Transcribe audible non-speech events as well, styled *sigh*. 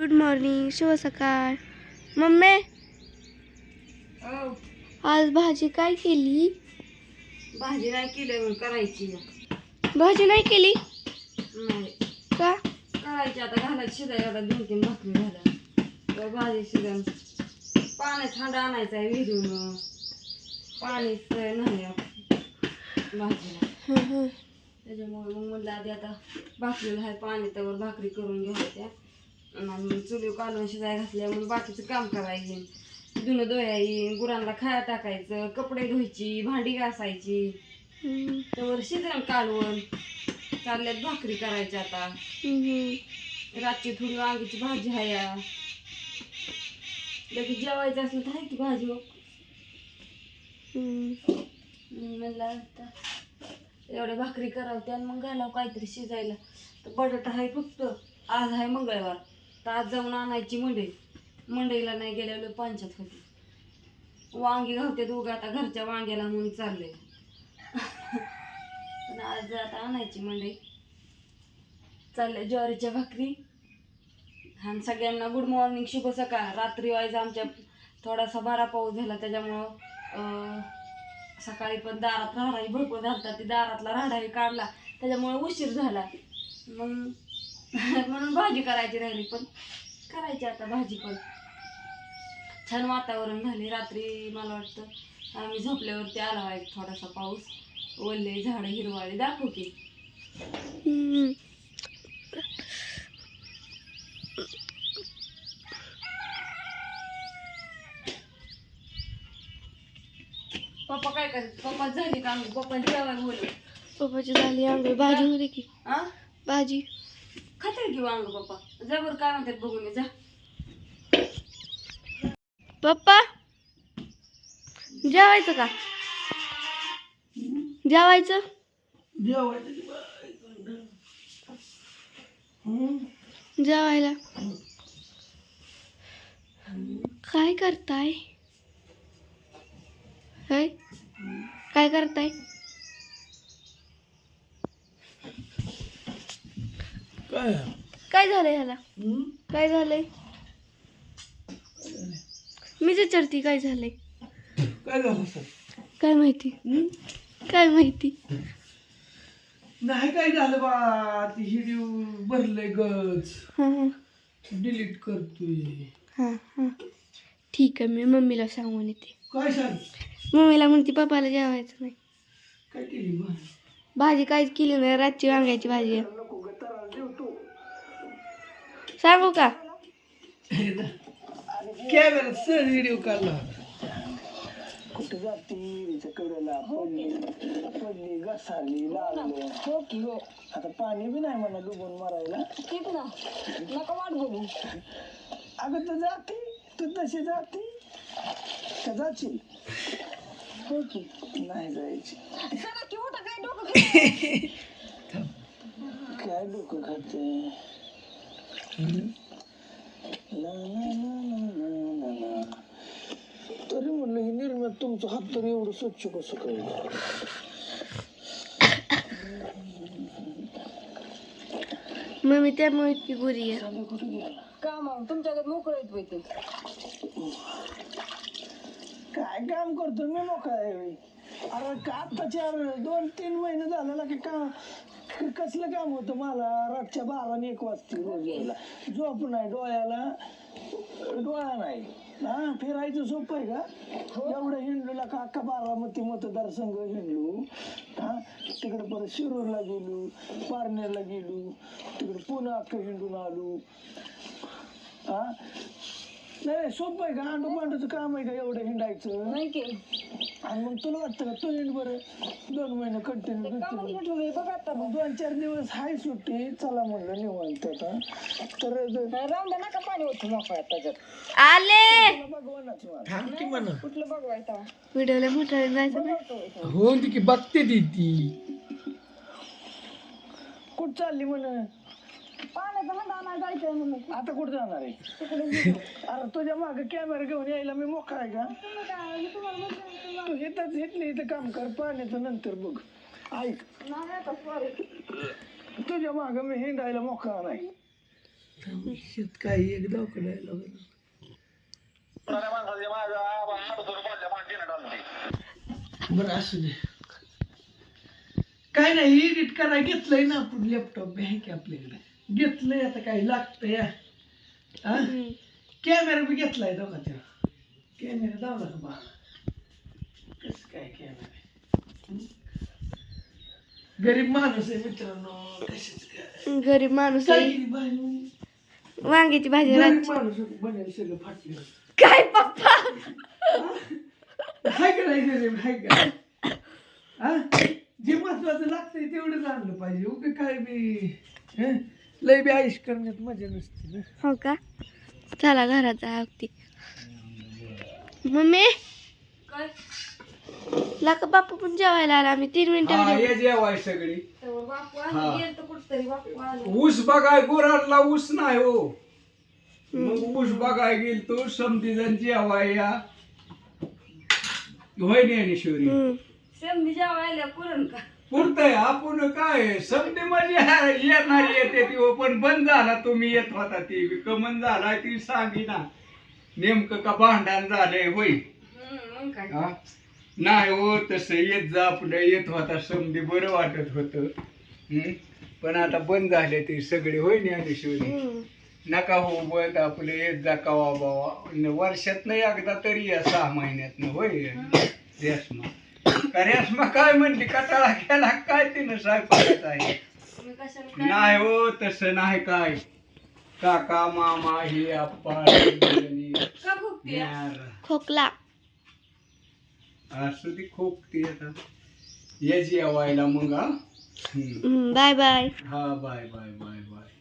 Good morning शुभ सकाळ. Mummy आज भाजी काय केली? भाजी नाही केली म्हणून करायची भाजी नाही केली? नाही. का? करायची आता घालायची शिजाय आता दोन तीन भाकरी तर भाजी शिजन. पाणी थंड आणायचं आहे विहिरीहून पाणीच नाही भाजीला. त्याच्यामुळे मग म्हणलं आधी आता भाकरीला आहे पाणी त्यावर भाकरी करून घ्यायच्या. आणि मग चुली शिजाय घातल्या बाकीचं काम करायचे धुणं धुयाई गुरांना खाया टाकायचं कपडे धुवायची भांडी घासायची. त्यावर शिजन कालवण चालल्यात भाकरी करायची आता. रातची थोडी वांग्याची भाजी आहे लगेच जेवायचं असलं तर आहे की भाजी मग. म्हणला म्हणलं आता एवढ्या भाकरी करावत्या आणि मग घालावं काहीतरी शिजायला. तर बटाटा आहे फक्त आज आहे मंगळवार. तर आज जाऊन आणायची मंडई. मंडईला नाही गेल्यावर पंचायत होती. वांगी घालते दोघं आता घरच्या वांग्याला म्हणून चालले पण आज आता आणायची मंडई. चालले ज्वारीच्या भाकरी. आणि सगळ्यांना गुड मॉर्निंग शुभ सकाळ. रात्री वाईज आमच्या थोडासा बारा पाऊस झाला त्याच्यामुळं सकाळी पण दारात राहडाही भरपूर झालता. ती दारातला राहडाही काढला. त्याच्यामुळे उशीर झाला. मग *laughs* म्हणून भाजी करायची राहिली पण. करायची आता भाजी पण. छान वातावरण झाले रात्री मला वाटतं. आम्ही झोपल्यावरती आला आहे थोडासा पाऊस. ओले झाडं हिरवाळी दाखवू की. पप्पा काय करत पप्पा झाली का? पप्पा जेवायला बोलू पप्पाची झाली आंघोळ. भाजी होती की. भाजी. खातील की वांग पप्पा. जा बरं काय म्हणतात बघून ये, जा. पप्पा जेवायचं का? जेवायचं? जेवायला. काय करताय? काय काय करताय? काय? काय झालंय ह्याला? काय झालंय? मीच विचारती काय झालंय? काय झालं सर? काय माहिती? काय माहिती? नाही काय झालं बा? ती भरलंय गच. हां हां. डिलीट करतोय. हां हां. ठीक आहे मी मम्मीला सांगून येते. काय सांग मम्मीला म्हणते पप्पाला जेवायचं नाही. काय केली बा भाजी काहीच केली नाही रातची वांग्याची भाजी आहे. सांगू का? कॅमेरा सर व्हिडिओ काढला कुठे जाती? तिच्या कडेला पडली. पडली घसारली लागली. हो की हो. आता पाणी बी नाही म्हणा डुबून मारायला. ठीक ना. नका वाट बघू. अगं तू जाती? तू तशी जाती? का जाशील हो की. नाही जायची. काय डोकं खाते. *laughs* तरी म्हणलं ही निर्म्यात तुमचं हात तर एवढं स्वच्छ कसं काही मम्मी त्यामुळे ती गोरी आहे. काम तुमच्याकडे मोकळं येत पाहिजे काय काम करतो मी मोकळा आहे. अरे का आता चार दोन तीन महिने झालं ना की का क- कसलं काम होतं? मला रातच्या बारा एक वाजते रोज यायला झोप नाही डोळ्याला. डोळा नाही. हा फिरायचं सोपं आहे का? एवढं हिंडूला का अख्खा बारामती मतदारसंघ हिंडलो हा तिकडे परत शिरूरला गेलो पारनेरला गेलो तिकडे पुणे अख्खं हिंडून आलो. हा नाही नाही, सोपं आहे का? अंडू पांडूचं काम आहे का एवढं हिंडायचं? नाही की. आणि मग तुला वाटतं का? तू हिंड बरं. दोन महिने कंटिन्यू बघा आता मग. दोन चार दिवस हाय सुट्टी चला म्हणलं निवांत आता. तर राहून द्या नका पाणी होतं मोकळ्या त्याच्यात आले! भगवानाच मान थांब की म्हणा. कुठलं बघवायचं? व्हिडिओला मोठा जायचं हो ती की बघते ती ती. कुठं चालली म्हण पाण्याचा हंडा नाही जायचंय म्हणून. आता कुठं जाणार आहे? *laughs* अरे तुझ्या माग कॅमेरा घेऊन यायला मी मोका आहे का? तू इथंच इथले इथं काम कर पाण्याचं नंतर बघ. ऐक. नाही आता सॉरी तुझ्या माग मी हिंडायला मोका नाही. शेत काही एक दवाखान्याला लागलं. बरं असू दे. काय नाही एडिट करायला घेतलंय ना आपण लॅपटॉप आहे की आपल्याकडे. घेतलंय आता काय लागतं या हा कॅमेरा बी घेतलाय दोघा तेव्हा कॅमेरा दावला का बा कसं काय कॅमेरा? गरीब माणूस आहे मित्रांनो कशाच काय? गरीब माणूस आहे. केली बाई? वांग्याची भाजी गरीब माणूस बनेल सगळं फाटलं. काय पप्पा? हाय का नाही गरीब? हाय का? हा? जे महत्वाचं लागतंय तेवढं आणलं पाहिजे. उगे काय बी हं? लय बी आयुष करण्यात मजा नसते ना. हो का? चला घरात जा अगदी मम्मी? लाका बापू पण जेवायला आला आम्ही तीन हा मिनिटं ये जेवाय सगळी. हा. ऊस बघाय गुरांना ऊस नाही हो. मग ऊस बघाय गेल तो समधी जण जेवाय या होय जेव्हा आल्या पुरण का? पुरतय. आपण काय समधी म्हणजे येणार येते ती पण बंद झाला तुम्ही येत होता ती. कमन झाला ती सांगी ना नेमकं का भांडण झालंय होय? मग काय? हा? नाही हो तसं येत जा आपलं येत होता समधी बरं वाटत होतं. हं? पण आता बंद झाले ते सगळे होय ज्ञानेश्वरी हम्म. नका हो बंद आपलं येत जा कवा बावा वर्षात एकदा तरी या सहा महिन्यात होय? रेशमा का रेशमा काय म्हणली? कटाळा केला काय तिनं स्वयंपाकात आहे? तुम्ही कशाला काय नाही हो तसं नाही काय. काका मामा ही आप्पा ही का खूप न्यार. खोकला. असं ती खूप ती आता. ये जेवायला मग हा. हम्म, बाय बाय. हा बाय बाय बाय बाय.